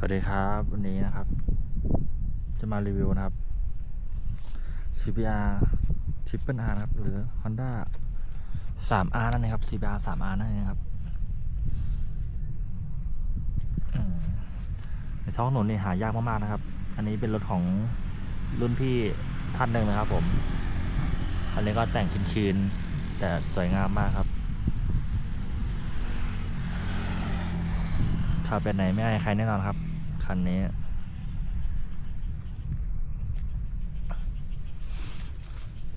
สวัสดีครับวันนี้นะครับ จะมารีวิวนะครับ CBR Triple R นะครับ หรือ Honda 3R นั่นเองครับ CBR 3R นั่นเองครับในท้องถนนนี่หายากมากๆนะครับ อันนี้เป็นรถของรุ่นพี่ท่านหนึ่งนะครับผมอันนี้ก็แต่งคืนๆแต่สวยงามมากครับขับไปไหนไม่อายใครแน่นอนครับ คันนี้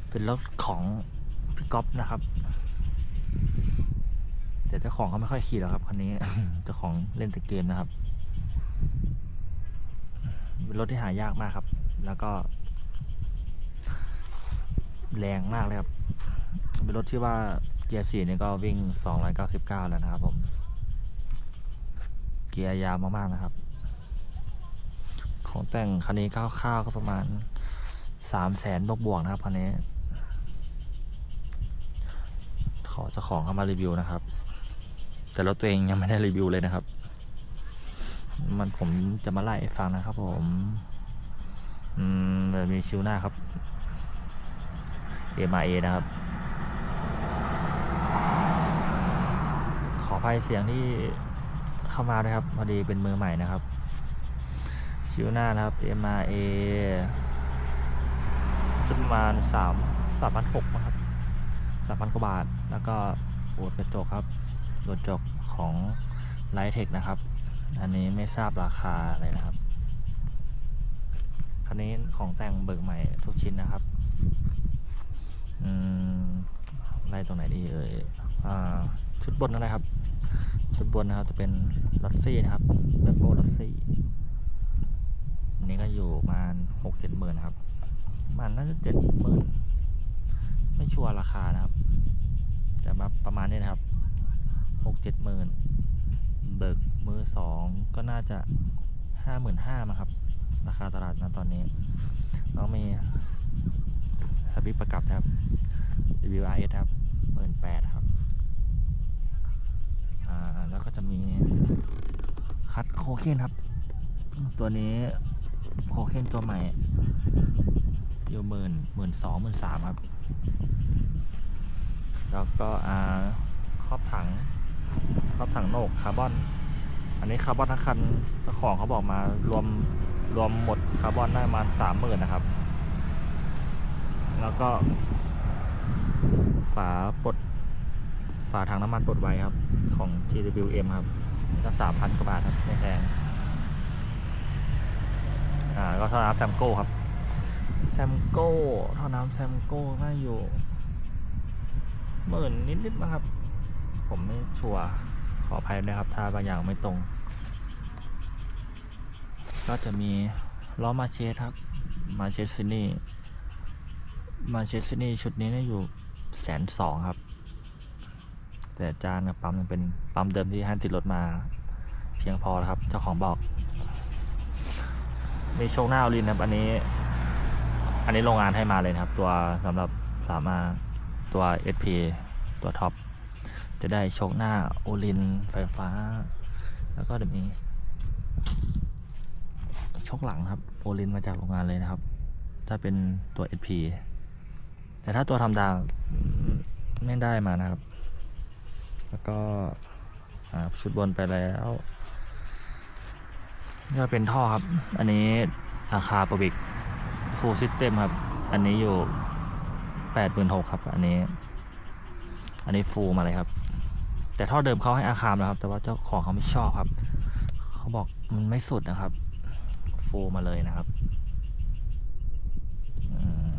เป็นรถของพี่ก๊อฟนะครับ แต่เจ้าของเขาไม่ค่อยขี่หรอกครับคันนี้เจ้าของเล่นแต่เกมนะครับเป็นรถที่หายากมากครับ แล้วก็ แรงมากเลยครับ เป็นรถที่ว่าเกียร์สี่นี่ก็วิ่ง 299 แล้วนะครับผม เกียร์ยาวมากๆนะครับ ของแต่งคันนี้คร่าวๆก็ประมาณสามแสนบวกๆนะครับคันนี้ ขอเจ้าของเข้ามารีวิวนะครับ แต่รถตัวเองยังไม่ได้รีวิวเลยนะครับ มันผมจะมาไล่ฟังนะครับ ผมอืมแบบมีชิวหน้าครับ MIA นะครับ ขออภัยเสียงที่เข้ามาด้วยครับ พอดีเป็นมือใหม่นะครับ ชิวหน้านะครับ MRA จะประมาณสามสามพันหกนะครับสามพันกว่าบาท แล้วก็โอดกระจกครับโอดกระจกของไลท์เทคนะครับ อันนี้ไม่ทราบราคาอะไรนะครับ คันนี้ของแต่งเบิกใหม่ทุกชิ้นนะครับ อืมไล่ตรงไหนดีเอ่ยอ่าชุดบนนะครับ ชุดบนนะครับจะเป็นลอตซี่นะครับแบบโบลอตซี่อันนี้ก็อยู่ประมาณหกเจ็ดหมื่นครับประมั น่าจะเจ็ดหมื่นไม่ชัวร์ราคานะครับแต่มาประมาณนี้นะครับหกเจ็ดหมื่นเบิกมือสองก็น่าจะห้าหมื่นห้ามาครับ ราคาตลาดนะตอนนี้แล้วมีสวิปประกับนะครับ WRS ครับหมื่นแปดครับอ่าแล้วก็จะมีคัดโคเคนครับ ตัวนี้โคเคนตัวใหม่ อยู่หมื่นหมื่นสองหมื่นสามครับ แล้วก็อ่าครอบถังครอบถังโหนกคาร์บอน อันนี้คาร์บอนทั้งคันเจ้าของเขาบอกมารวมรวมหมดคาร์บอนได้มาสามหมื่นนะครับ แล้วก็ ฝาปลดฝาถังน้ำมันปลดไว้ครับ ของ TWM ครับก็สามพันกว่าบาทครับไม่แพงอ่าก็ท่อน้ำแซมโก้ครับ แซมโก้ท่อน้ำแซมโก้น่าอยู่หมื่นนิดๆนะครับ ผมไม่ชัวร์ขออภัยนะครับ ถ้าบางอย่างไม่ตรง ก็จะมีล้อมาเชสครับ มาเชสซินี่มาเชสซินี่ชุดนี้เนี่ยอยู่แสนสองครับ แต่จานกับปั๊มยังเป็นปั๊มเดิมที่ให้ติดรถมา เพียงพอครับ เจ้าของบอก มีโชคหน้าอลินครับ อันนี้ นนี้โรงงานให้มาเลยนะครับ ตัวสำหรับสามารถตัว SP ตัวท็อปจะได้โชคหน้าโอลินไฟฟ้า แล้วก็จะมีโชคหลังครับโอลินมาจากโรงงานเลยนะครับ ถ้าเป็นตัว SP แต่ถ้าตัวธรรมดาไม่ได้มานะครับ แล้วก็ชุดบนไปแล้วก็เป็นท่อครับ อันนี้ราคาปบิก ฟูลซิสเต็มครับ อันนี้อยู่แปดหมื่นหกครับ อันนี้ อันนี้ฟูลมาเลยครับ แต่ท่อเดิมเขาให้อาคามนะครับ แต่ว่าเจ้าของเขาไม่ชอบครับ เขาบอกมันไม่สุดนะครับ ฟูลมาเลยนะครับอืม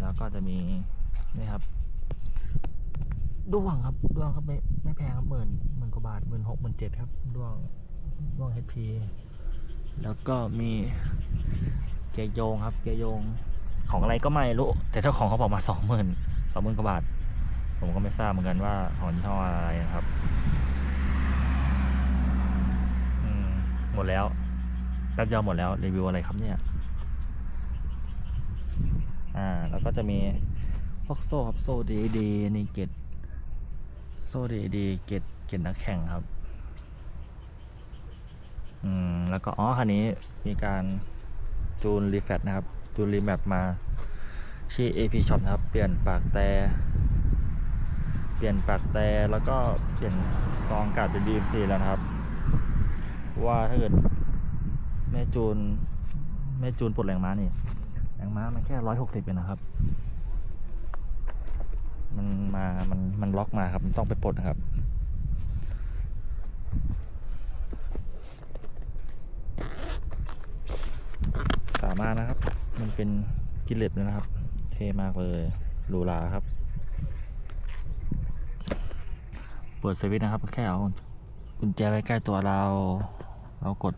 แล้วก็จะมีนี่ครับด้วงครับด้วงครับไม่ไม่แพงครับหมื่นหมื่นกว่าบาทหมื่นหกหมื่นเจ็ดครับด้วงด้วง HP แล้วก็มี เกียร์โยงครับ เกียร์โยงของอะไรก็ไม่รู้ แต่เจ้าของเขาบอกมาสองหมื่นสองหมื่นกว่าบาท ผมก็ไม่ทราบเหมือนกันว่าของยี่ห้ออะไรนะครับอืมหมดแล้วแป๊บเดียวหมดแล้วรีวิวอะไรครับเนี่ย อ่า แล้วก็จะมีพวกโซ่ครับโซ่ดีดีนี่เกตโซ่ดีดีเกตเกตนักแข่งครับ อืม แล้วก็อ๋อคันนี้มีการ จูนรีแฟตนะครับ จูนรีแมปมาที่ AP Shop นะครับ เปลี่ยนปากแต่เปลี่ยนปากแต่แล้วก็เปลี่ยนกองกาศเป็น DMC แล้วนะครับ ว่าถ้าเกิดแม่จูนแม่จูนปลดแรงม้านี่แรงม้ามันแค่ร้อยหกสิบเองนะครับ มันมา มันมันล็อกมาครับ มันต้องไปปลดนะครับ มานะครับ มันเป็นกิเลสเลยนะครับ เท่มากเลยหรูหราครับ เปิดสวิตช์นะครับ แค่เอากุญแจไว้ใกล้ตัวเรา เรากด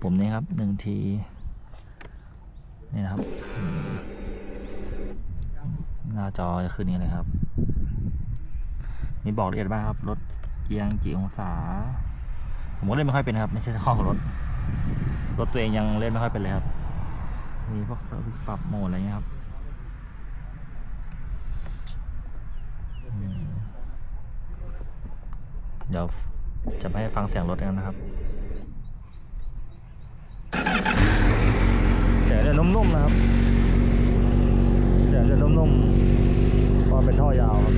ปุ่มนี้ครับหนึ่งที นี่นะครับ หน้าจอจะขึ้นนี้เลยครับมีบอกละเอียดบ้างครับรถเอียงกี่องศา ผมก็เล่นไม่ค่อยเป็นครับ ไม่ใช่ข้อของรถรถตัวเองยังเล่นไม่ค่อยเป็นเลยครับ มีพวกเซอร์วิสปรับโหมดอะไรเงี้ยครับเดี๋ยวจะไม่ให้ฟังเสียงรถกันนะครับเสียงจะนุ่มๆนะครับเสียงจะนุ่มๆเพราะเป็นท่อยาวครับ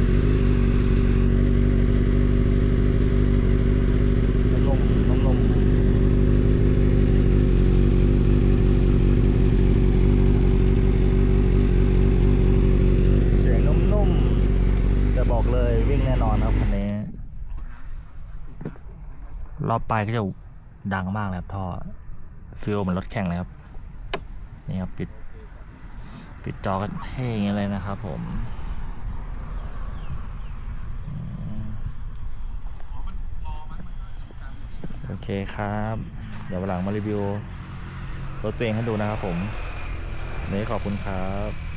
นุ่มๆนุ่มๆเสียงนุ่มๆจะบอกเลยวิ่งแน่นอนครับคันนี้ รอบไปลายก็จะดังมากเลยครับท่อฟิลเหมือนรถแข่งเลยครับ นี่ครับปิด ปิดจอกันเท่อย่างเลยนะครับ ผมโอเคครับ เดี๋ยววันหลังมารีวิวรถตัวเองให้ดูนะครับผมนนี้ขอบคุณครับ